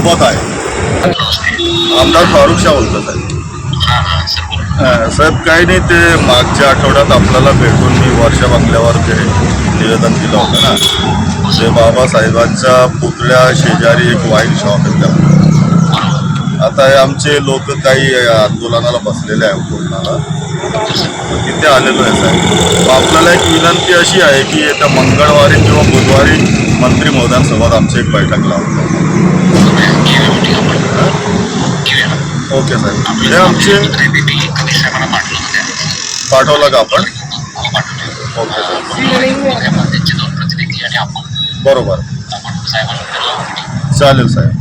सोबत आहे. आमदार फारुख शाह बोलतो साहेब साहेब काही नाही ते मागच्या आठवड्यात आपल्याला भेटून मी वर्षा बंगल्यावर ते निवेदन दिलं होतं ना. ते बाबासाहेबांच्या पुतळ्या शेजारी एक वाईन शॉप आहे त्या. आता हे आमचे लोक काही आंदोलनाला बसलेले आहे उपोषणाला तिथे आलेलो आहे साहेब. मग आपल्याला एक विनंती अशी आहे की येत्या मंगळवारी किंवा बुधवारी मंत्री महोदयांसोबत आमची एक बैठक लावतो. ओके साहेब. हे आमचे पाठवलं का आपण? ओके साहेब. बरोबर. चालेल साहेब.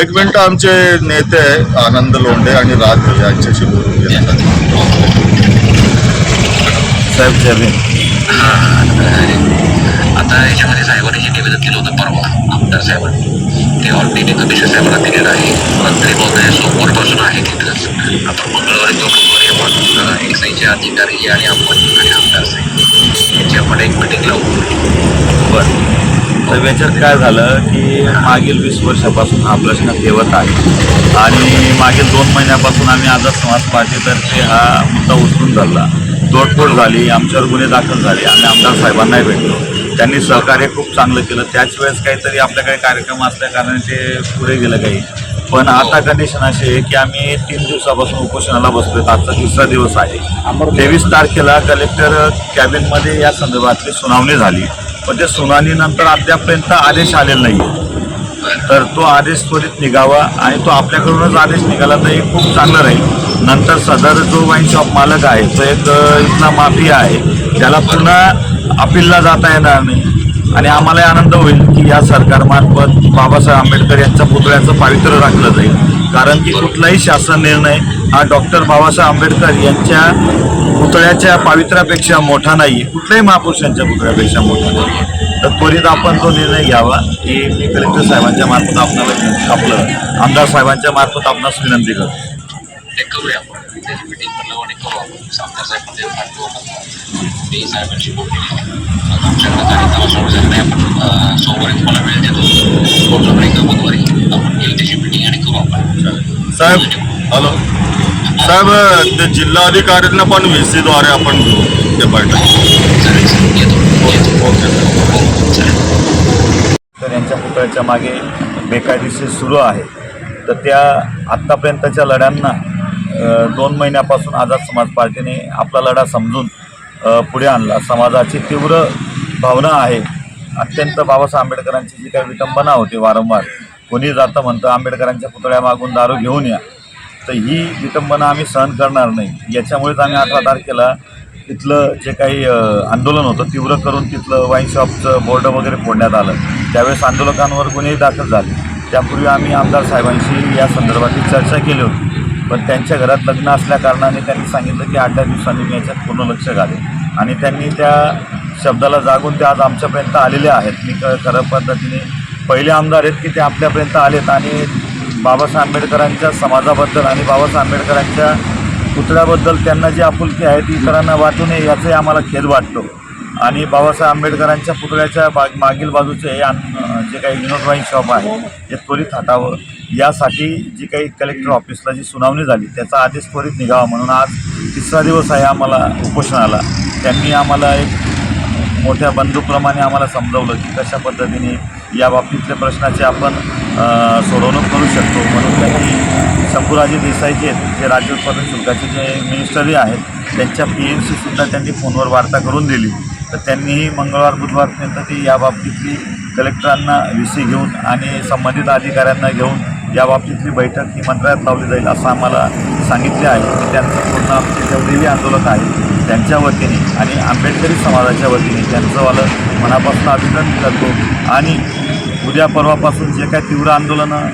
एक मिनटं आमचे नेते आनंद लोंढे आणि राज यांच्याशी बोलून घ्या साहेब जय भीम. आता याच्यामध्ये साहेबांनी जे निवेदन केलं होतं परवा आमदार साहेबांनी. ते ऑलरेडी कमिशनर साहेबांना दिलेलं आहे. मंत्री महोदय सोमवारपासून आहे तिथंच आपण मंगळवारी तो बुधवारी आपण अधिकारी आणि आपण आणि आमदार साहेब. यांची आपण एक मिटिंग लावू बरं. तर याच्यात काय झालं की मागील वीस वर्षापासून हा प्रश्न ठेवत आहे. आणि मागील दोन महिन्यापासून आम्ही आझाद समाज पार्टीतर्फे हा मुद्दा उचलून धरला. तोडफोड झाली आमच्यावर गुन्हे दाखल झाले. आम्ही आमदार साहेबांनाही भेटलो. त्यांनी सहकार्य खूप चांगलं केलं. त्याच वेळेस काहीतरी आपल्याकडे कार्यक्रम असल्या कारणाने ते पुढे गेलं काही. पण आता कंडिशन अशी आहे की आम्ही तीन दिवसापासून उपोषणाला बसलोय. आजचा तिसरा दिवस आहे. तेवीस तारखेला कलेक्टर कॅबिनमध्ये या संदर्भातली सुनावणी झाली. पण त्या सुनावणीनंतर अद्यापर्यंत आदेश आलेला नाही तर तो आदेश त्वरित निघावा आणि तो आपल्याकडूनच आदेश निघाला तर हे खूप चांगलं राहील. नंतर सदर जो वाईन शॉप मालक आहे तो एक इथला माफिया आहे. त्याला पुन्हा अपीलला जाता येणार नाही आणि आम्हालाही आनंद होईल की या सरकारमार्फत बाबासाहेब आंबेडकर यांच्या पुतळ्याचं पावित्र्य राखलं जाईल. कारण की कुठलाही शासन निर्णय हा डॉक्टर बाबासाहेब आंबेडकर यांच्या पुतळ्याच्या पावित्र्यापेक्षा मोठा नाही कुठल्याही महापुरुषांच्या पुतळ्यापेक्षा मोठा नाही तर त्वरित आपण तो निर्णय घ्यावा की मी कलेक्टर साहेबांच्या मार्फत आपल्याला आपलं आमदार साहेबांच्या मार्फत आपणास विनंती करतो. साहेब ते साहेबांशी आमच्याकडे झाला नाही आपण सोमवारी तुम्हाला वेळ देतो किंवा बुधवारी आपण त्याची मिटिंग आणि करू आपण साहेब हॅलो. साहेब ते जिल्हाधिकाऱ्यांना पण व्ही सीद्वारे आपण ते पाहिजे चालेल सर येतो ओके चालेल तर यांच्या पुतळ्याच्या मागे बेकायदेशीर सुरू आहे. तर त्या आत्तापर्यंतच्या लढ्यांना दोन महिन्यापासून आझाद समाज पार्टीने आपला लढा समजून पुढे आणला. समाजाची तीव्र भावना आहे. अत्यंत बाबासाहेब आंबेडकरांची जी काही विटंबना होती वारंवार कोणी जातं म्हणतं आंबेडकरांच्या पुतळ्यामागून दारू घेऊन या. तर ही विटंबना आम्ही सहन करणार नाही. याच्यामुळेच आम्ही अठरा तारखेला तिथलं जे काही आंदोलन होतं तीव्र करून तिथलं वाईन शॉपचं बोर्ड वगैरे फोडण्यात आलं. त्यावेळेस आंदोलकांवर गुन्हेही दाखल झाले. त्यापूर्वी आम्ही आमदार साहेबांशी या संदर्भातील चर्चा केली होती. पण त्यांच्या घरात लग्न असल्या कारणाने त्यांनी सांगितलं की आठ दहा दिवसांनी मी याच्यात पूर्ण लक्ष घालेन. आणि त्यांनी त्या शब्दाला जागून ते आज आमच्यापर्यंत आलेले आहेत. मी खरं खऱ्या पद्धतीने पहिले आमदार आहेत की ते आपल्यापर्यंत आलेत आणि बाबासाहेब आंबेडकरांच्या समाजाबद्दल आणि बाबासाहेब आंबेडकरांच्या पुतळ्याबद्दल त्यांना जी आपुलकी आहे ती इतरांना वाटू नये याचाही आम्हाला खेद वाटतो. आणि बाबासाहेब आंबेडकरांच्या पुतळ्याच्या बा मागील बाजूचे हे जे काही विनोदबाई शॉप आहे ते त्वरित हटावं यासाठी जी काही कलेक्टर ऑफिसला जी सुनावणी झाली त्याचा आदेश त्वरित निघावा म्हणून आज तिसरा दिवस आहे आम्हाला उपोषणाला. त्यांनी आम्हाला एक मोठ्या बंधूप्रमाणे आम्हाला समजवलं की कशा पद्धतीने या बाबतीतल्या प्रश्नाची आपण सोडवणूक करू शकतो. म्हणून त्यांनी शंभूराजे देसाई जे आहेत जे राज्य उत्पादन शुल्काचे जे मिनिस्टरी आहेत त्यांच्या पी एम सीसुद्धा त्यांनी फोनवर वार्ता करून दिली. तर त्यांनीही मंगळवार बुधवारपर्यंत ती याबाबतीतली कलेक्टरांना व्ही सी घेऊन आणि संबंधित अधिकाऱ्यांना घेऊन याबाबतीतली बैठक ही मंत्रालयात लावली जाईल असं आम्हाला सांगितले आहे. की त्यांचं पूर्ण आमचे जेवढेही आंदोलक आहेत त्यांच्या वतीने आणि आंबेडकरी समाजाच्या वतीने त्यांचंवालं मनापासून अभिनंदन करतो. आणि उद्या परवापासून जे काही तीव्र आंदोलनं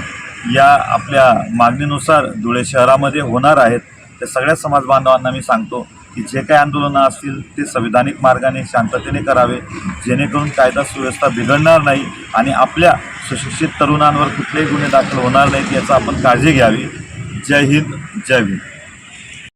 या आपल्या मागणीनुसार धुळे शहरामध्ये होणार आहेत त्या सगळ्या समाज बांधवांना मी सांगतो. की जे काही आंदोलनं असतील ते संविधानिक मार्गाने शांततेने करावे जेणेकरून कायदा सुव्यवस्था बिघडणार नाही आणि आपल्या सुशिक्षित तरुणांवर कुठलेही गुन्हे दाखल होणार नाहीत याचा आपण काळजी घ्यावी. जय हिंद जय भीम.